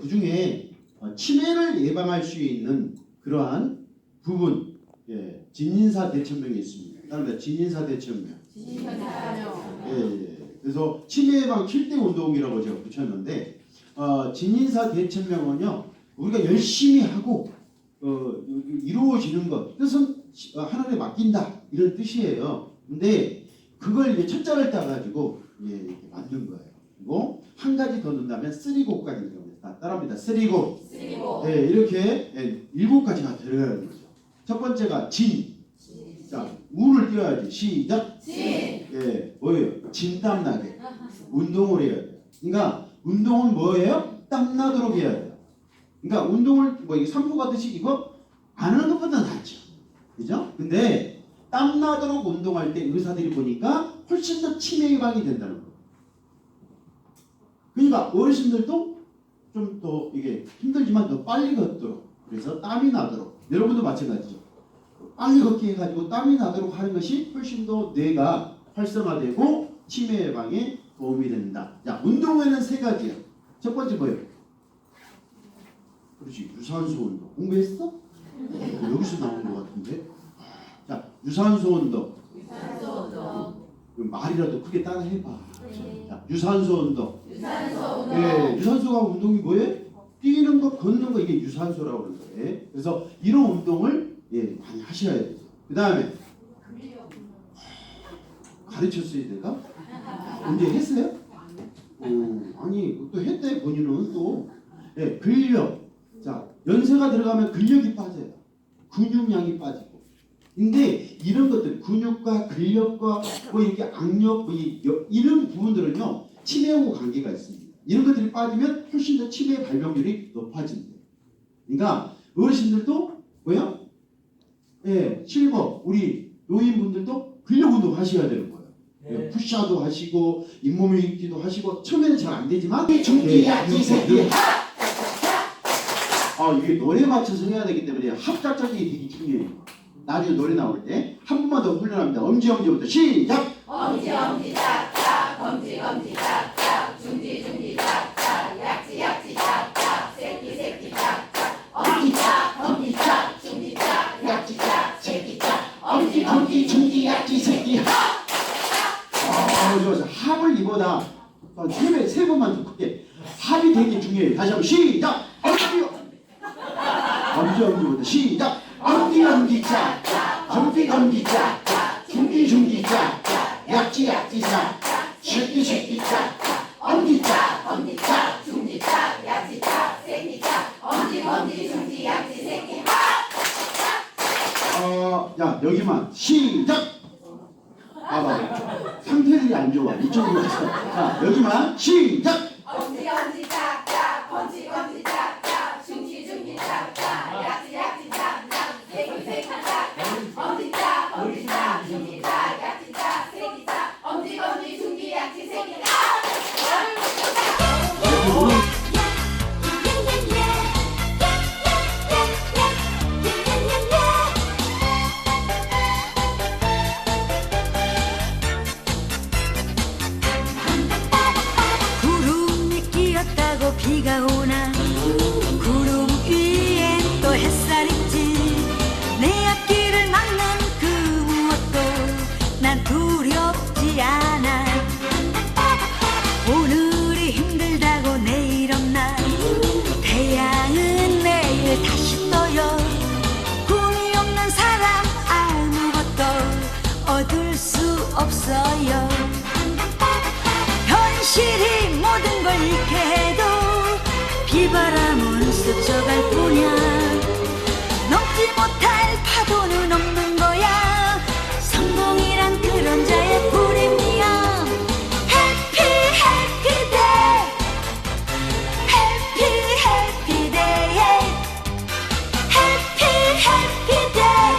그 중에 어, 치매를 예방할 수 있는 그러한 부분, 예, 진인사 대천명이 있습니다. 따릅니다. 진인사 대천명. 예, 예. 그래서 치매 예방 7대 운동이라고 제가 붙였는데 어, 진인사 대천명은요 우리가 열심히 하고 어, 이루어지는 것 뜻은 어, 하나님에 맡긴다 이런 뜻이에요. 근데 그걸 이제 첫자를 따가지고 예, 이렇게 만든 거예요. 그리고 한 가지 더 넣는다면 쓰리고까지 들어갑 니다. 따라합니다. 쓰리고. 네, 이렇게 예, 일곱 가지가 들어가는 거죠. 첫 번째가 진. 자, 우를 띄워야지. 시작. 예, 뭐예요? 진 땀 나게. 운동을 해야 돼요. 그러니까 운동은 뭐예요? 땀 나도록 해야 돼요. 그러니까 운동을 뭐 산보 가듯이 이거 안 하는 것보다 낫죠. 그죠? 근데 땀 나도록 운동할 때 의사들이 보니까 훨씬 더 치매 예방이 된다는 거예요. 그러니까 어르신들도 좀더 이게 힘들지만 더 빨리 걷도록 그래서 땀이 나도록 여러분도 마찬가지죠. 빨리 걷기 해가지고 땀이 나도록 하는 것이 훨씬 더 뇌가 활성화되고 치매 예방에 도움이 된다. 자, 운동에는 세 가지야. 첫 번째 뭐예요? 그렇지, 유산소 운동. 공부했어? 여기서 나온 것 같은데. 자, 유산소 운동. 그럼 말이라도 크게 따라 해봐. 자, 유산소 운동. 예, 유산소가 운동이 뭐예요? 뛰는 거, 걷는 거 이게 유산소라고 그러는 거예요. 그래서 이런 운동을 예, 많이 하셔야 돼요. 그 다음에 가르쳤어야 될까? 언제 했어요? 어, 아니 또 했대 본인은 또 예, 근력. 자 연세가 들어가면 근력이 빠져요. 근육량이 빠지고. 근데 이런 것들 근육과 근력과 뭐 이렇게 악력 뭐 이, 여- 이런 부분들은요 치매하고 관계가 있습니다. 이런 것들이 빠지면 훨씬 더 치매 발병률이 높아진대요. 그러니까 어르신들도 뭐야? 예, 실버 우리 노인분들도 근력 운동 하셔야 되는 거예요. 예, 푸시업도 하시고 잇몸 일으키기도 하시고 처음에는 잘 안 되지만 중기야, 예, 기세기야. 아 이게 노래 맞춰서 해야 되기 때문에 합작작이 되게 중요해요. 나중에 노래 나올 때 한 번만 더 훈련합니다. 엄지 엄지부터 시작. 엄지 엄지 짝짝 엄지 엄지 엄지 엄지 중지 약지 새끼 어, 좋았어. 합을 어, 세 배, 세 번만 더 크게. 합이 되게 중요해요. 다시 한번 시작. 엄지 엄지 엄지부터 시작. 엄지 엄지 짝짝 엄지 엄지 짝짝 중지 중지 짝짝 약지 약지 짝짝 새끼 새끼 짝짝 엄지 짝 엄지 짝 중지 짝 약지 짝 새끼 짝 엄지 엄지 새끼 어, 야 여기만 시작. 아, 맞아. 상태들이 안 좋아. 이쪽으로 가서. 자, 여기만 시작. 끼었다고 비가 오나 구름 위엔 또 햇살 있지. 내 앞길을 막는 그 무엇도 난 두렵지 않아. 오늘이 힘들다고 내일 없나. 태양은 내일 다시 떠요. 꿈이 없는 사람 아무것도 얻을 수 없어요